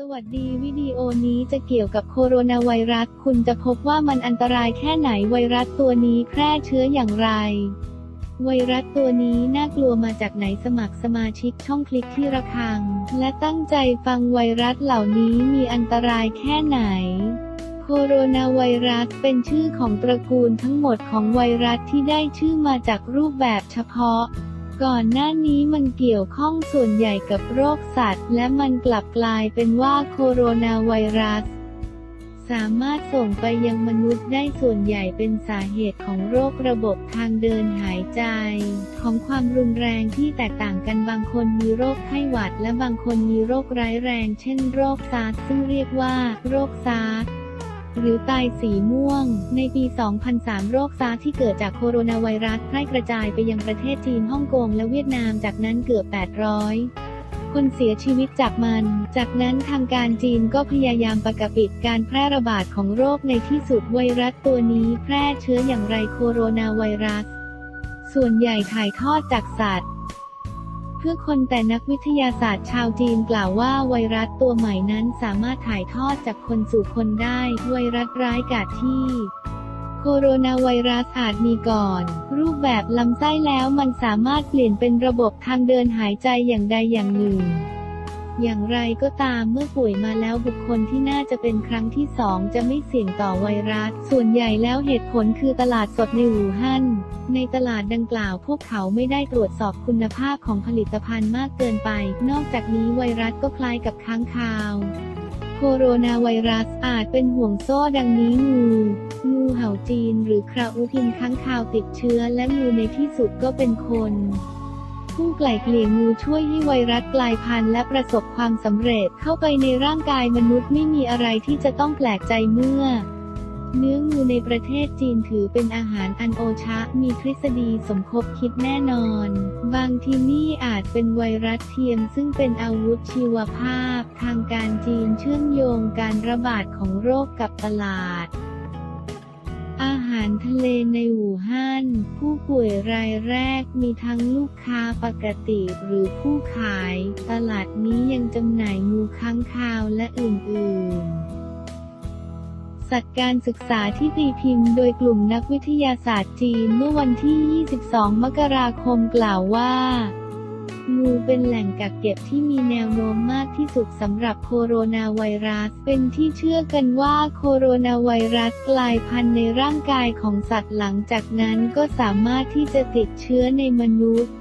สวัสดีวิดีโอนี้จะเกี่ยวกับโคโรนาไวรัส คุณจะพบว่ามันอันตรายแค่ไหนไวรัสตัวนี้แพร่เชื้ออย่างไร ไวรัสตัวนี้น่ากลัวมาจากไหนสมัครสมาชิกช่องคลิกที่ระฆัง และตั้งใจฟังไวรัสเหล่านี้มีอันตรายแค่ไหน โคโรนาไวรัสเป็นชื่อของตระกูลทั้งหมดของไวรัสที่ได้ชื่อมาจากรูปแบบเฉพาะ ก่อนหน้านี้มันเกี่ยวข้องส่วนใหญ่กับโรคสัตว์ และมันกลับกลายเป็นว่าโคโรนาไวรัส สามารถส่งไปยังมนุษย์ได้ส่วนใหญ่เป็นสาเหตุของโรคระบบทางเดินหายใจ ของความรุนแรงที่แตกต่างกันบางคนมีโรคไข้หวัด และบางคนมีโรคร้ายแรง เช่นโรคซาร์ซึ่งเรียกว่า โรคซาร์ หรือตายสีม่วง ในปี 2003 โรคซาร์ที่เกิดจากโคโรนาไวรัสแพร่กระจายไปยังประเทศจีนฮ่องกงและเวียดนามจากนั้นเกือบ 800คนเสียชีวิตจากมัน จากนั้นทางการจีนก็พยายามปกปิดการแพร่ระบาดของโรคในที่สุดไวรัสตัวนี้แพร่เชื้ออย่างไรโคโรนาไวรัส ส่วนใหญ่ถ่ายทอดจากสัตว์ พื่อคนแต่นักวิทยาศาสตร์ชาวจีนกล่าวว่าไวรัสตัวใหม่นั้นสามารถถ่ายทอดจากคนสู่คนได้ ไวรัสร้ายกาจที่โคโรนาไวรัสอาจมีก่อน รูปแบบลำไส้แล้วมันสามารถเปลี่ยนเป็นระบบทางเดินหายใจอย่างใดอย่างหนึ่ง อย่างไรก็ตามเมื่อป่วยมาแล้วบุคคลที่น่าจะเป็นครั้งที่สองจะไม่เสี่ยงต่อไวรัส ส่วนใหญ่แล้วเหตุผลคือตลาดสดในอู่ฮั่น ในตลาดดังกล่าวพวกเขาไม่ได้ตรวจสอบคุณภาพของผลิตภัณฑ์มากเกินไป นอกจากนี้ไวรัสก็คล้ายกับค้างคาว โคโรนาไวรัสอาจเป็นห่วงโซ่ดังนี้งูงูเห่าจีนหรือคราอูพินค้างคาวติดเชื้อและงูในที่สุดก็เป็นคน ผู้ไกล่เกลี่ยงูช่วยให้ไวรัสกลายพันธุ์และประสบความสำเร็จเข้าไปในร่างกายมนุษย์ไม่มีอะไรที่จะต้องแปลกใจเมื่อ เนื้องูในประเทศจีนถือเป็นอาหารอันโอชะ มีทฤษฎีสมคบคิดแน่นอน บางทีนี่อาจเป็นไวรัสเทียมซึ่งเป็นอาวุธชีวภาพ ทางการจีนเชื่อมโยงการระบาดของโรคกับตลาดาหารทะเลในอู่ฮั่น ผู้ป่วยรายแรกมีทั้งลูกค้าปกติหรือผู้ขาย ตลาดนี้ยังจำหน่ายงูค้างคาวและอื่น ๆสัตว์การศึกษาที่ตีพิมพ์โดยกลุ่มนักวิทยาศาสตร์จีนเมื่อวันที่ 22 มกราคมกล่าวว่า งูเป็นแหล่งกักเก็บที่มีแนวโน้มมากที่สุดสำหรับโคโรนาไวรัส เป็นที่เชื่อกันว่าโคโรนาไวรัสกลายพันธุ์ในร่างกายของสัตว์หลังจากนั้นก็สามารถที่จะติดเชื้อในมนุษย์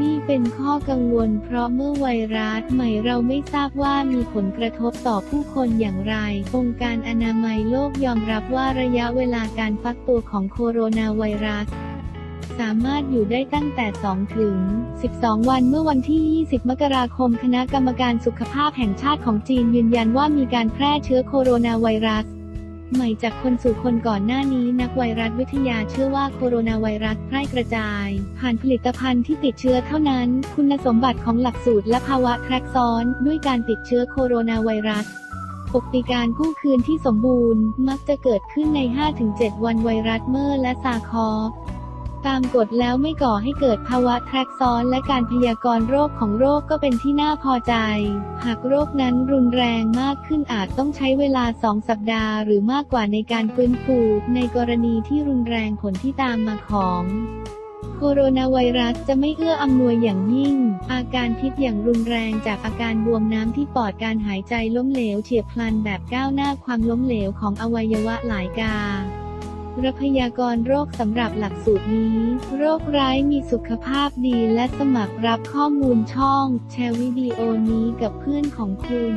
นี่เป็นข้อกังวลเพราะเมื่อไวรัสใหม่เราไม่ทราบว่ามีผลกระทบต่อผู้คนอย่างไร องค์การอนามัยโลกยอมรับว่าระยะเวลาการฟักตัวของโคโรนาไวรัส สามารถอยู่ได้ตั้งแต่ 2 ถึง 12 วันเมื่อวันที่ 20 มกราคม คณะกรรมการสุขภาพแห่งชาติของจีนยืนยันว่ามีการแพร่เชื้อโคโรนาไวรัสใหม่จากคนสู่คนก่อนหน้านี้นักไวรัสวิทยาเชื่อว่าโคโรนาไวรัสแพร่กระจาย ผ่านผลิตภัณฑ์ที่ติดเชื้อเท่านั้น คุณสมบัติของหลักสูตรและภาวะแทรกซ้อน ด้วยการติดเชื้อโคโรนาไวรัสปกติการกู้คืนที่สมบูรณ์ มักจะเกิดขึ้นใน 5-7 วันไวรัสเมอร์และซาคอ ตามกฎแล้วไม่ก่อให้เกิดภาวะแทรกซ้อนและการพยากรณ์โรคของโรคก็เป็นที่น่าพอใจ หากโรคนั้นรุนแรงมากขึ้นอาจต้องใช้เวลา 2 สัปดาห์ หรือมากกว่าในการฟื้นฟู ในกรณีที่รุนแรงผลที่ตามมาของโคโรนาไวรัสจะไม่เอื้ออำนวยอย่างยิ่ง อาการพิษอย่างรุนแรงจากอาการบวมน้ำที่ปอดการหายใจล้มเหลวเฉียบพลันแบบก้าวหน้าความล้มเหลวของอวัยวะหลายกา รพยากรโรคสำหรับหลักสูตรนี้ โรคร้ายมีสุขภาพดีและสมัครรับข้อมูลช่อง แชร์วิดีโอนี้กับเพื่อนของคุณ